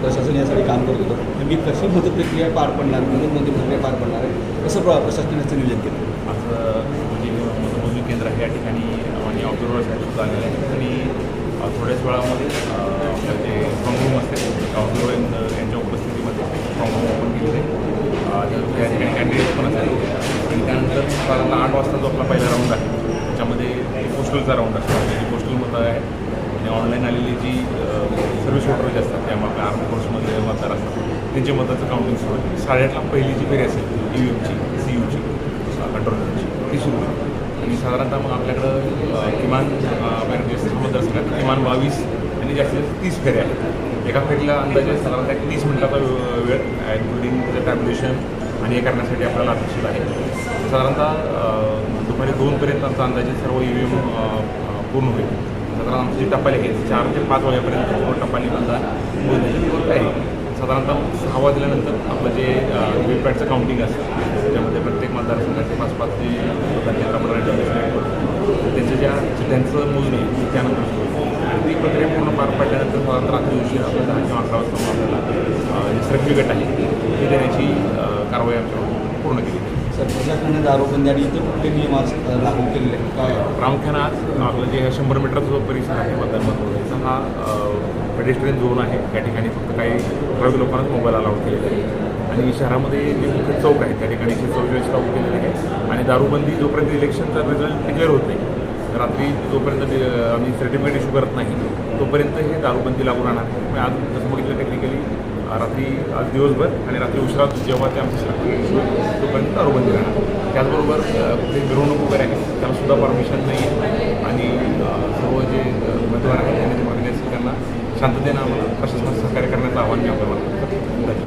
प्रशासन यासाठी काम करत होतं. मी कशी मतप्रक्रिया पार पडणार म्हणून प्रक्रिया पार पडणार आहे कसं प्र प्रशासनाचं नियोजन केलं? आज म्हणजे मतमोजणी केंद्र आहे या ठिकाणी आणि ऑब्झर्वर साहेब सुद्धा आहेत आणि थोड्याच वेळामध्ये साधारण आठ वाजता जो आपला पहिला राऊंड आहे त्याच्यामध्ये पोस्टलचा राऊंड असतो. म्हणजे पोस्टल पोस्टलमध्ये आहे आणि ऑनलाईन आलेली जी सर्व्हिस वोटर जे असतात त्यामुळे आपल्या आर्म फोर्समध्ये मतदार असतात. त्यांच्या मताचं काउंटिंग सुरू आहे. साडेआठला पहिली जी फेरी असेल ई यूची सी यूची कंट्रोलची ती सुरू होईल आणि साधारणतः मग आपल्याकडं किमान सहा मतदारसंघात किमान बावीस आणि जास्तीत जास्त तीस फेऱ्या आहेत. एका फेरीला अंदाजे साधारणतः एक तीस मिनिटाचा वेळ इन्क्लुडिंग टॅबलेशन आणि हे करण्यासाठी आपल्याला अपेक्षित आहे. साधारणतः दुपारी दोनपर्यंत आमचा अंदाजे सर्व ई व्ही एम पूर्ण होईल. साधारण आमची टप्पा टप्पाली आहे चार ते पाच वाजेपर्यंत पूर्ण टप्पाली आमचा मोजण्याची आहे. साधारणतः सहा वाजल्यानंतर आपलं जे व्हीपॅटचं काउंटिंग असतं त्याच्यामध्ये प्रत्येक मतदारसंघाचे पाच पाच ते मतदान केंद्र त्यांच्या ज्या त्यांचं मोजणी त्यानंतर सुरू होईल. आणि ती प्रक्रिया पूर्ण पार पडल्यानंतर साधारण रात्री उशीर आपल्या दहा किंवा अकरा वाजता मग आपल्याला अ, जे सर्टिफिकेट ते देण्याची कारवाई आमच्याकडून पूर्ण केली. सर प्रशासनाने दारूबंदी आणि इतर कुठले नियम आज लागू केलेले आहेत. काय? प्रामुख्यानं आज आपलं जे शंभर मीटरचा जो परिसर आहे मतदान मतदानाचा हा पेडेस्ट्रियन झोन आहे. त्या ठिकाणी फक्त काही ठराविक लोकांनाच मोबाईल अलाउड केलेला आहे आणि शहरामध्ये जे मुख्य चौक आहे त्या ठिकाणी एकशे चौवेचाळीस लागू केलेले आहे. आणि दारूबंदी जोपर्यंत इलेक्शनचा रिझल्ट डिक्लेअर होत नाही रात्री जोपर्यंत आम्ही सर्टिफिकेट इश्यू करत नाही तोपर्यंत हे दारूबंदी लागू राहणार. आज जसं बघितलं टेक्निकली रात्री आज दिवसभर आणि रात्री उशिरात जेव्हा ते आमच्या सर्टिफिकेट इश्यू दारूबंदी राहणार त्याचबरोबर कुठली मिरवणूक वगैरे आहे त्याला सुद्धा परमिशन नाही आहे. आणि सर्व जे उमेदवार आहेत